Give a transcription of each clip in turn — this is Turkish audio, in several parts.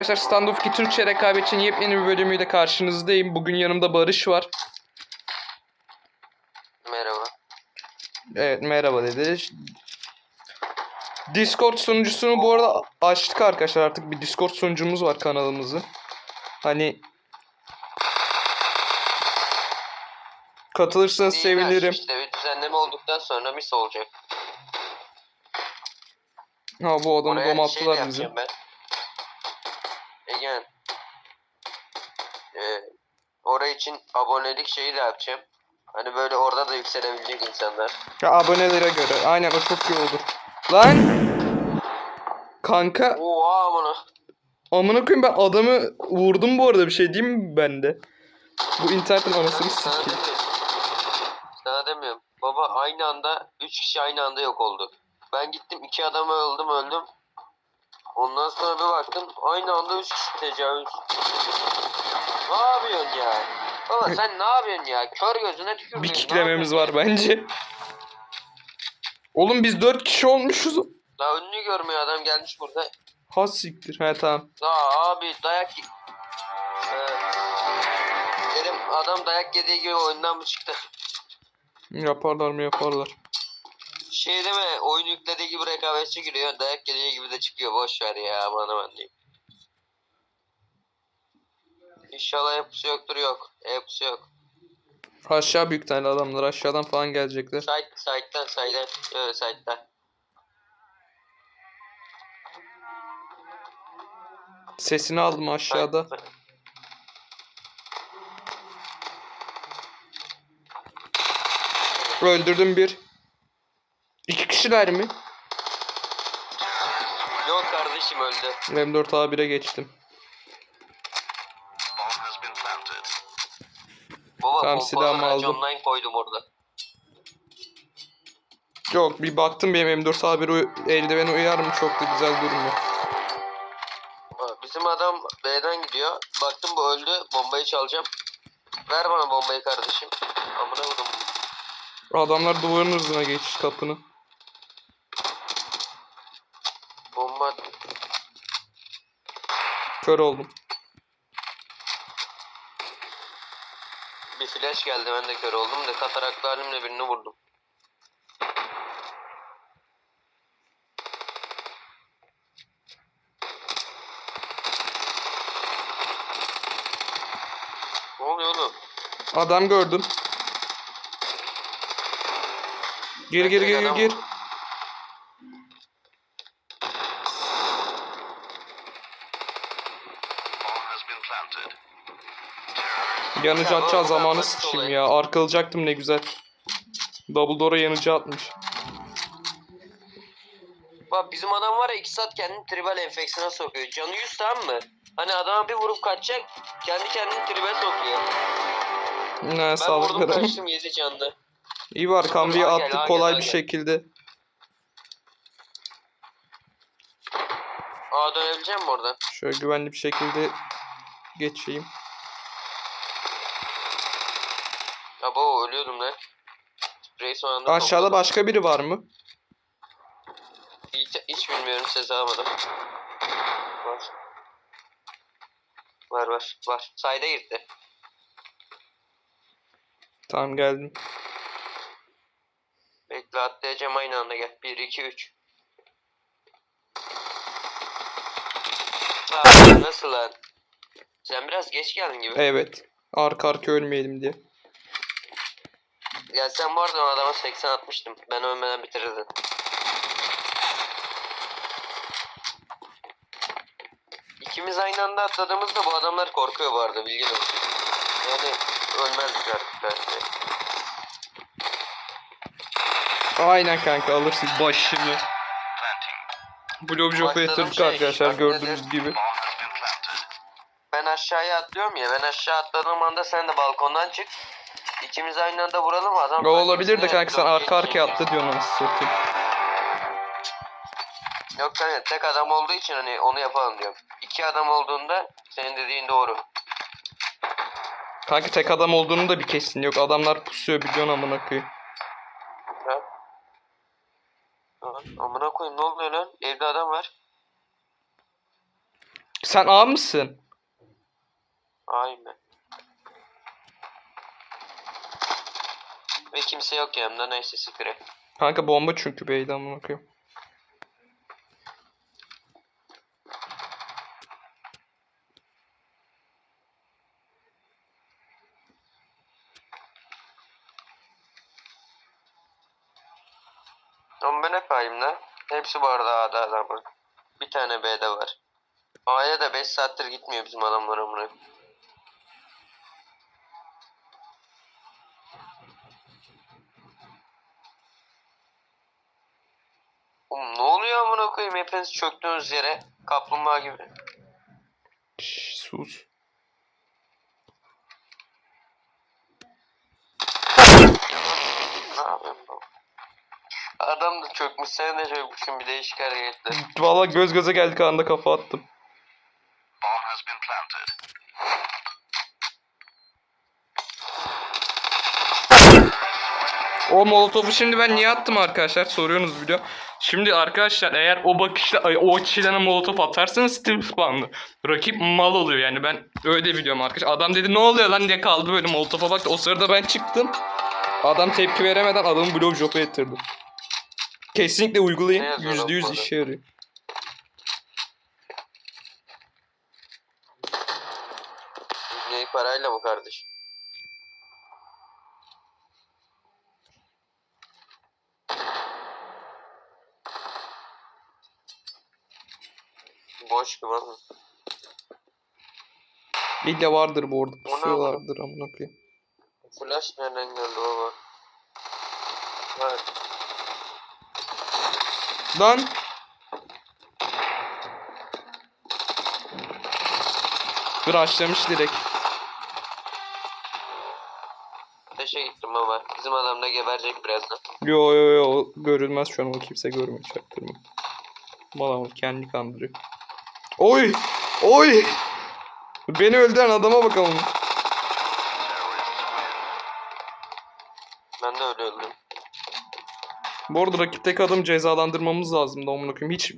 Arkadaşlar Standoff 2 Türkçe rekabetçinin yepyeni bir bölümüyle karşınızdayım. Bugün yanımda Barış var. Merhaba. Evet merhaba dedi. Discord sunucusunu bu arada açtık arkadaşlar artık bir Discord sunucumuz var kanalımızı. Hani katılırsanız Yeni sevinirim. İşte bir düzenleme olduktan sonra mis olacak. Ha bu adamı Oraya dom şey bizi. ben. İçin abonelik şeyi de yapacağım. Hani böyle orada da yükselebilecek insanlar. Ya abonelere göre. Aynen o çok iyi olur. Lan! Kanka Oha amına. amına koyayım ben adamı vurdum bu arada bir şey diyeyim mi ben de? Bu internetin anasını Sana sikeyim. demiyorum. Sana demiyorum. Baba aynı anda 3 kişi aynı anda yok oldu. Ben gittim iki adamı öldüm öldüm. Ondan sonra bir baktım aynı anda 3 kişi tecavüz. Ne yapıyorsun ya? Baba sen ne yapıyorsun ya? Kör gözüne tükürdün. Bir yapıyorsun? var bence. Oğlum biz dört kişi olmuşuz. Daha önünü görmüyor adam gelmiş burada. Ha siktir. He tamam. Aa abi dayak Ee, Dedim adam dayak yediği gibi oyundan mı çıktı? Yaparlar mı yaparlar. Şey mi? Oyun yüklediği gibi rekabetçi giriyor. Dayak yediği gibi de çıkıyor. Boş ver ya aman aman diyeyim. İnşallah yapısı yoktur yok. Yapısı yok. Aşağı büyük tane adamlar aşağıdan falan gelecekler. Side, side'den side'den. Evet side'den. Sesini aldım aşağıda. Öldürdüm bir. İki kişiler mi? Yok kardeşim öldü. M4 A1'e geçtim. Baba Tamam, silahımı aldım. online koydum orada. Yok bir baktım benim M4 A1 uy- eldiveni uyar mı çok da güzel durmuyor. Ha, Bizim adam B'den gidiyor. Baktım bu öldü. Bombayı çalacağım. Ver bana bombayı kardeşim. Amına vurdum. Adamlar duvarın hızına geçmiş kapını. Bomba Kör oldum. Flash geldi ben de kör oldum da kataraklı halimle birini vurdum. Ne oluyor oğlum? Adam gördüm. Gir gir gir gir gir. Yanıcı Ya, atacağı zamanı sıçayım ya. Arkalayacaktım ne güzel. Double door'a yanıcı atmış. Bak bizim adam var ya 2 saat kendini tribal enfeksiyona sokuyor. Canı 100 tamam mı? Hani adama bir vurup kaçacak kendi kendini tribe sokuyor. Ne Ben sağlık vurdum veren. kaçtım 7 canlı. İyi var kambiyi gel, attık al kolay gel, bir gel. şekilde. Aa dönebileceğim mi oradan? Şöyle güvenli bir şekilde geçeyim. Abo ölüyordum lan. Sprey son anda Aşağıda topladım. başka biri var mı? Hiç, hiç bilmiyorum ses almadım. Var. Var var var. Sayda girdi. Tamam geldim. Bekle atlayacağım aynı anda gel. 1 2 3. Aa, nasıl lan? Sen biraz geç geldin gibi. Evet. Arka arka ölmeyelim diye. Ya sen bu arada o adama 80 atmıştım. Ben ölmeden bitirdin. İkimiz aynı anda atladığımızda bu adamlar korkuyor bu arada bilgin olsun. Yani ölmezdik artık belki. Aynen kanka alırsın başını. Blob Başladım yatırdık şey, arkadaşlar gördüğünüz nedir? gibi. Ben aşağıya atlıyorum ya. Ben aşağı atladığım anda sen de balkondan çık. İkimiz aynı anda vuralım adam. O olabilir de kanka sen arka arkaya atla diyorsun anasını satayım. Yok kanka tek adam olduğu için hani onu yapalım diyorum. İki adam olduğunda senin dediğin doğru. Kanka tek adam olduğunu da bir kesin yok. Adamlar pusuyor biliyorsun amına koyayım. Ha? Lan, Amına koyayım ne oluyor lan? Evde adam var. Sen A mısın? Aynen. Ve kimse yok yanımda neyse sikire. Kanka bomba çünkü B'den amına koyayım. Ama ben hep A'yım lan. Hepsi bu arada A'da adamın. Bir tane B'de var. A'ya da 5 saattir gitmiyor bizim adamlar amına. Hepiniz çöktüğünüz yere kaplumbağa gibi. Şş, sus. Adam da çökmüş sen de çökmüşsün bir değişik hareketler. Valla göz göze geldik anda kafa attım. O molotofu şimdi ben niye attım arkadaşlar soruyorsunuz video. Şimdi arkadaşlar eğer o bakışla o kişilere molotof atarsanız Steve spawnlı. Rakip mal oluyor yani ben öyle biliyorum arkadaşlar. Adam dedi ne oluyor lan diye kaldı böyle molotofa baktı. O sırada ben çıktım. Adam tepki veremeden adamı blok jopa ettirdi. Kesinlikle uygulayın. Yüzde yüz işe yarıyor. Ne parayla mı kardeş? Boş gibi ama. İlla vardır bu arada. Pusuyorlardır amına koyayım. Flash nereden geldi baba? Evet. Lan Crash'lamış direkt. Teşe gittim baba. Bizim adam da geberecek birazdan. Yo yo yo görülmez şu an o kimse görmüyor çaktırma. Mal kendi kandırıyor. Oy! Oy! Beni öldüren adama bakalım. Ben de öyle öldüm. Bu arada rakipteki adamı cezalandırmamız lazım da amına koyayım. Hiç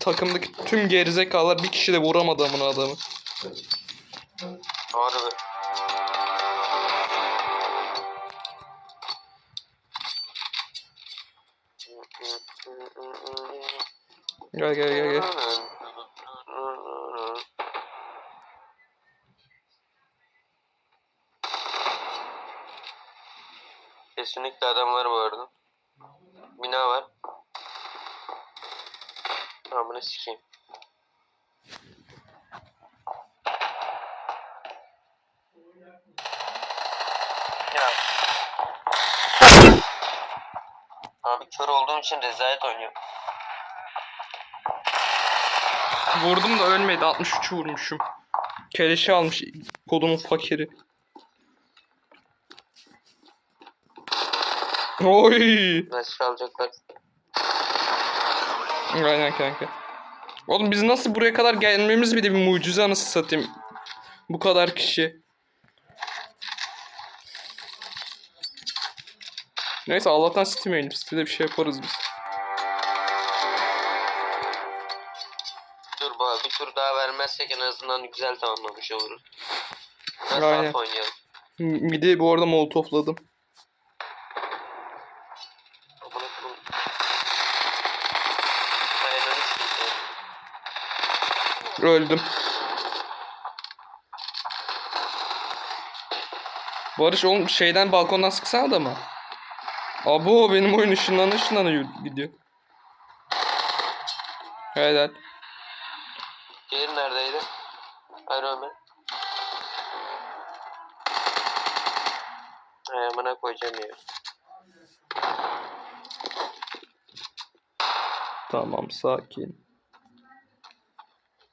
takımdaki tüm gerizekalılar bir kişi de vuramadı amına adamı. Harbi. Gel gel gel gel. Kesinlikle adam var bu arada. Bina var. Amına sikeyim. Abi kör olduğum için rezalet oynuyorum. Vurdum da ölmedi. 63 vurmuşum. Keleşi almış kodumun fakiri. Oy! Nasıl çalacaklar? Aynen kanka. Oğlum biz nasıl buraya kadar gelmemiz bile bir mucize anası satayım. Bu kadar kişi. Neyse Allah'tan Steam yayın. Steam'de bir şey yaparız biz. Dur baba bir tur daha vermezsek en azından güzel tamamlamış oluruz. Ben Aynen. saat oynayalım. Midi bu arada molotofladım. Amına koyayım. Ay, ananı sikeyim. Öldüm. Barış oğlum şeyden balkondan sıksana da mı? Abo benim oyun ışınlanı ışınlanı gidiyor. Helal. Diğeri neredeydi? Iron Man. Ay amına koyacağım ya. Tamam sakin.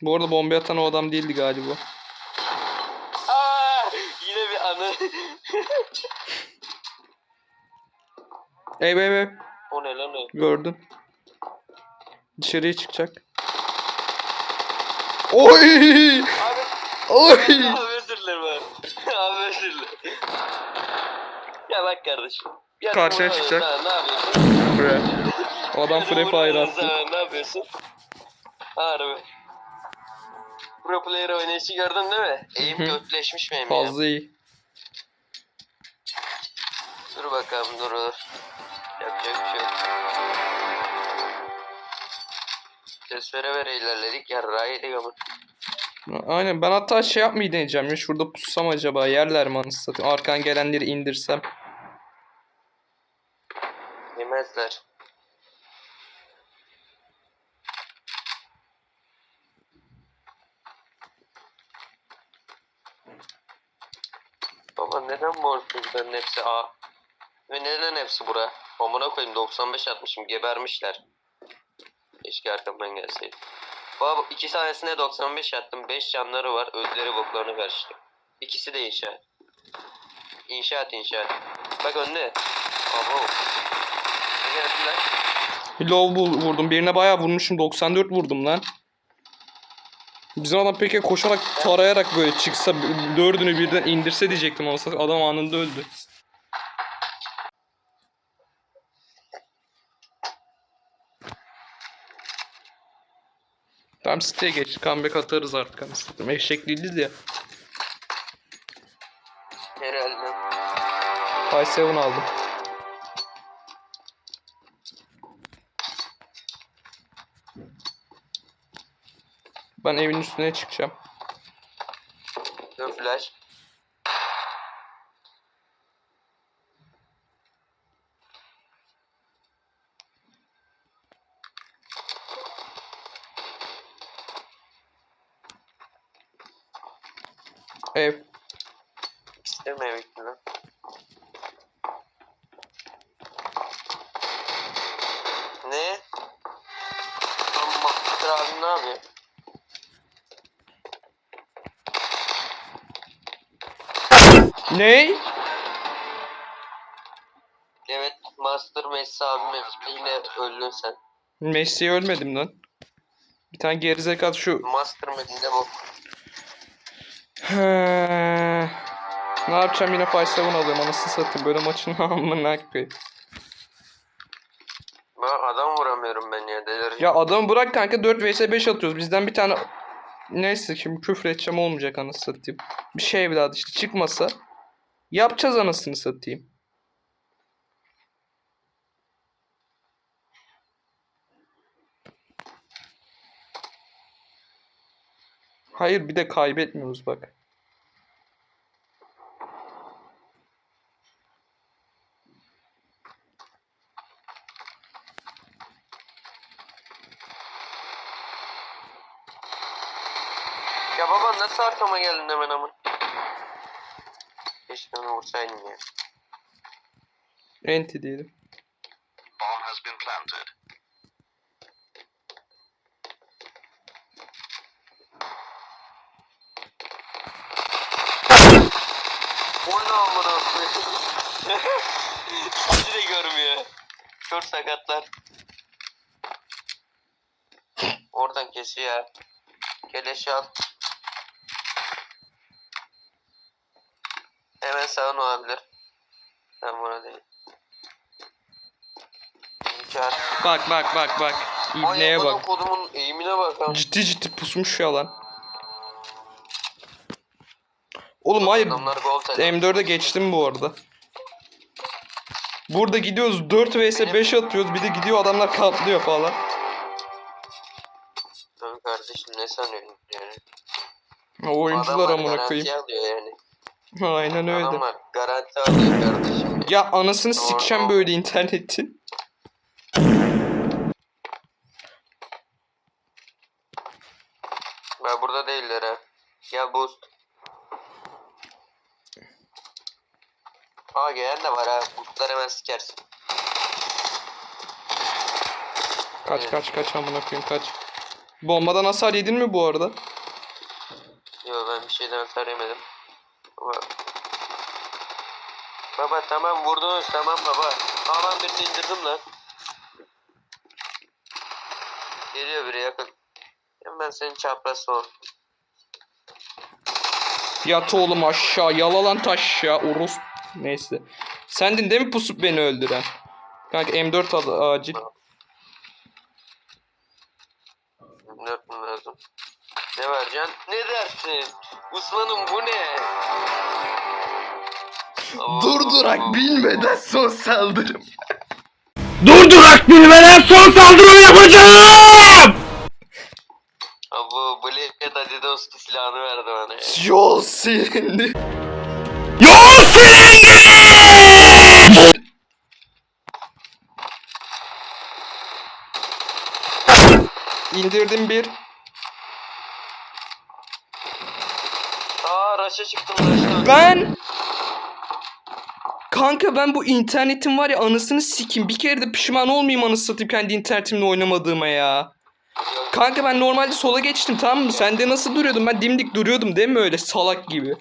Bu arada bomba atan o adam değildi galiba. Aa, yine bir anı. Ey ey ey o ne lan o? gördün. Dışarıya çıkacak. Oy! Abi, Oy! abi özür dilerim abi. abi özür dilerim. Ya bak kardeşim. Ya Karşıya vurmadın çıkacak. daha, Ne yapıyorsun? Bre. O adam Free Fire attı. Ne yapıyorsun? Harbi. Pro player oynayışı gördün değil mi? Eğim götleşmiş benim ya. Fazla iyi. Dur bakalım dur dur. Yapacak bir şey yok. Ses vere vere ilerledik ya rayı ama. Aynen ben hatta şey yapmayı deneyeceğim ya şurada pussam acaba yerler mi anasını satayım arkan gelenleri indirsem. Yemezler. Baba neden bu çocukların hepsi A? Ve neden hepsi bura? Amına koyayım 95 atmışım gebermişler. Keşke arkamdan gelseydi. Baba iki tanesine 95 attım. 5 canları var. Ödleri boklarını karıştı. İkisi de inşaat. İnşaat inşaat. Bak önde. Abo. Ne geldiler? Low vurdum birine bayağı vurmuşum 94 vurdum lan. Bizim adam peki koşarak tarayarak böyle çıksa dördünü birden indirse diyecektim ama adam anında öldü. Tamam siteye geç. Comeback atarız artık anasını satayım. Eşek değiliz ya. Herhalde. 5-7 aldım. Ben evin üstüne çıkacağım. Dur flash. Ev. İstemiyor bitti lan. Ne? Amma Mahmut abi ne yapıyor? Ney? Evet Master Messi abime yine öldün sen. Messi ölmedim lan. Bir tane gerizekalı şu Master Medi'nde bu. He. Ne yapacağım yine 5-7 alıyorum anasını satayım böyle maçın amına koyayım. Ben adam vuramıyorum ben ya delireceğim. Ya adamı bırak kanka 4 vs 5 atıyoruz. Bizden bir tane neyse şimdi küfür edeceğim olmayacak anasını satayım. Bir şey evladı işte çıkmasa yapacağız anasını satayım. Hayır bir de kaybetmiyoruz bak. Ya baba nasıl arkama geldin hemen ama? Keşke onu vursaydın ya. Enti diyelim. Bomb has been planted. O ne amına? Hiç de görmüyor. Çok sakatlar. Oradan kesiyor. Keleşi al. Hemen sağın olabilir. Ben buna değil. İnkar. Bak bak bak bak. İbneye bak. kodumun eğimine bak lan. Ciddi ciddi pusmuş ya lan. Oğlum hayır. Adamlar gol tadı. M4'e geçtim bu arada. Burada gidiyoruz 4 vs 5 atıyoruz. Bir de gidiyor adamlar katlıyor falan. Tabii kardeşim ne sanıyorsun yani? O oyuncular amına koyayım. yani. Aynen öyle. Adamlar garanti alıyor kardeşim. Ya anasını Doğru. sikeceğim böyle internetin. Ben burada değiller ha. Gel boost. Aa gelen de var ha. Boostlar hemen sikersin. Kaç Evet. kaç kaç amına koyayım kaç. Bombadan hasar yedin mi bu arada? Yo ben bir şeyden hasar yemedim. Baba. Tamam vurdunuz tamam baba. Ben birini indirdim lan. Geliyor biri yakın. Hemen senin çapraz son. Yat oğlum aşağı yalalan taş ya Urus. Neyse. Sendin değil mi pusup beni öldüren? Kanka M4 al acil. Dört yapacaksın? Ne dersin? Osman'ım bu ne? Durdurak bilmeden son saldırım. Durdurak bilmeden son saldırımı yapacağım! Abu Blade Adidos'tu silahını verdi bana. Yol silindi. Yol silindi! İndirdim bir. Raş'a çıktım. Ben Kanka ben bu internetin var ya anasını sikim. Bir kere de pişman olmayayım anasını satayım kendi internetimle oynamadığıma ya. Kanka ben normalde sola geçtim tamam mı? Sen de nasıl duruyordun? Ben dimdik duruyordum değil mi öyle salak gibi?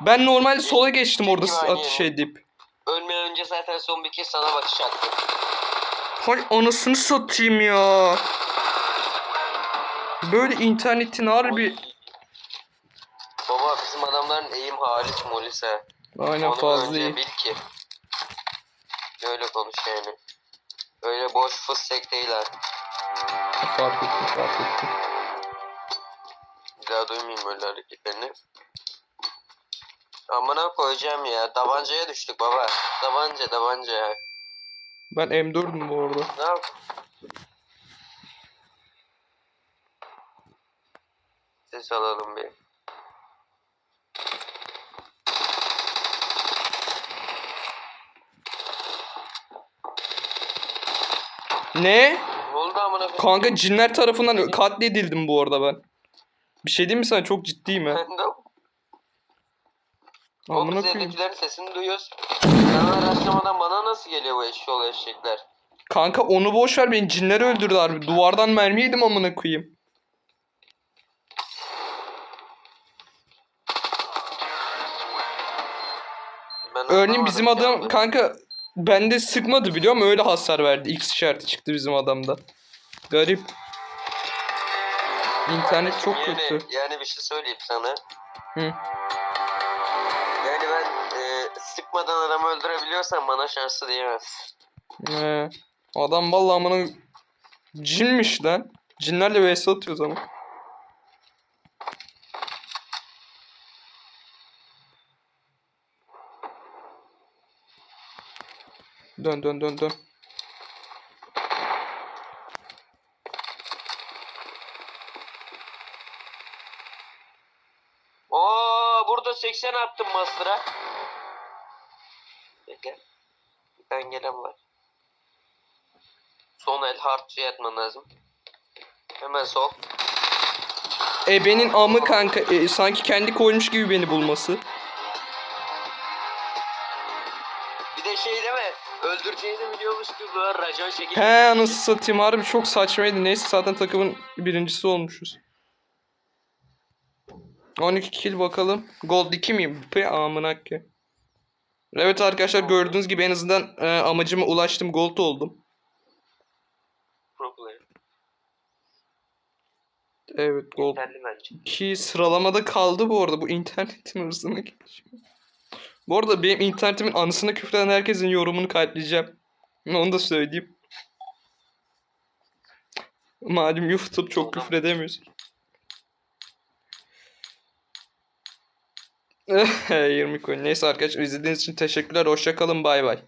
Ben normalde sola geçtim orada atış yere. edip. Ölmeden önce zaten son bir kez sana bakış attım. Hay anasını satayım ya. Böyle internetin harbi Baba bizim eğim hariç molise. aynen Onu fazla önce iyi. bil ki. Öyle konuş yani. Öyle boş fıstık değiller. Fark ettim fark ettim. Bir daha duymayayım öyle hareketlerini. Amına koyacağım ya. Tabancaya düştük baba. Tabanca tabanca. Ben M4'üm bu arada. Ne yap? Ses alalım bir. Ne? Oldu amına koyayım? Kanka cinler tarafından katledildim bu arada ben. Bir şey diyeyim mi sana? Çok ciddiyim ha. Amına biz koyayım. evdekilerin sesini duyuyoruz. Sana araştırmadan bana nasıl geliyor bu eşşoğlu eşekler? Kanka onu boş ver beni cinler öldürdü harbi. Duvardan mermi yedim amına koyayım. Ben Örneğin anlamadım bizim ya adam bunu. kanka bende sıkmadı biliyor musun? Öyle hasar verdi. X işareti çıktı bizim adamda. Garip. İnternet çok yani, kötü. Yani bir şey söyleyeyim sana. Hı. Yani ben e, sıkmadan adamı öldürebiliyorsam bana şanslı diyemez. Ee, adam vallahi amına cinmiş lan. Cinlerle vs atıyoruz ama. Dön dön dön dön. Oo burada 80 attım master'a. Bekle. Bir tane gelen var. Son el hard şey atman lazım. Hemen sol. Ebenin amı kanka. E, sanki kendi koymuş gibi beni bulması. Öldüreceğini biliyormuş gibi racon şekilde. He anasını satayım harbi çok saçmaydı. Neyse zaten takımın birincisi olmuşuz. 12 kill bakalım. Gold 2 miyim? Pe amına ki. Evet arkadaşlar gördüğünüz gibi en azından e, amacıma ulaştım. Gold oldum. Evet gold. Yeterli bence. Ki sıralamada kaldı bu arada. Bu internetin hırsına geçiyor. Bu arada benim internetimin anısına küfreden herkesin yorumunu kalpleyeceğim. Onu da söyleyeyim. Malum YouTube çok küfür edemiyoruz. 20 coin. Neyse arkadaşlar izlediğiniz için teşekkürler. Hoşça kalın. Bay bay.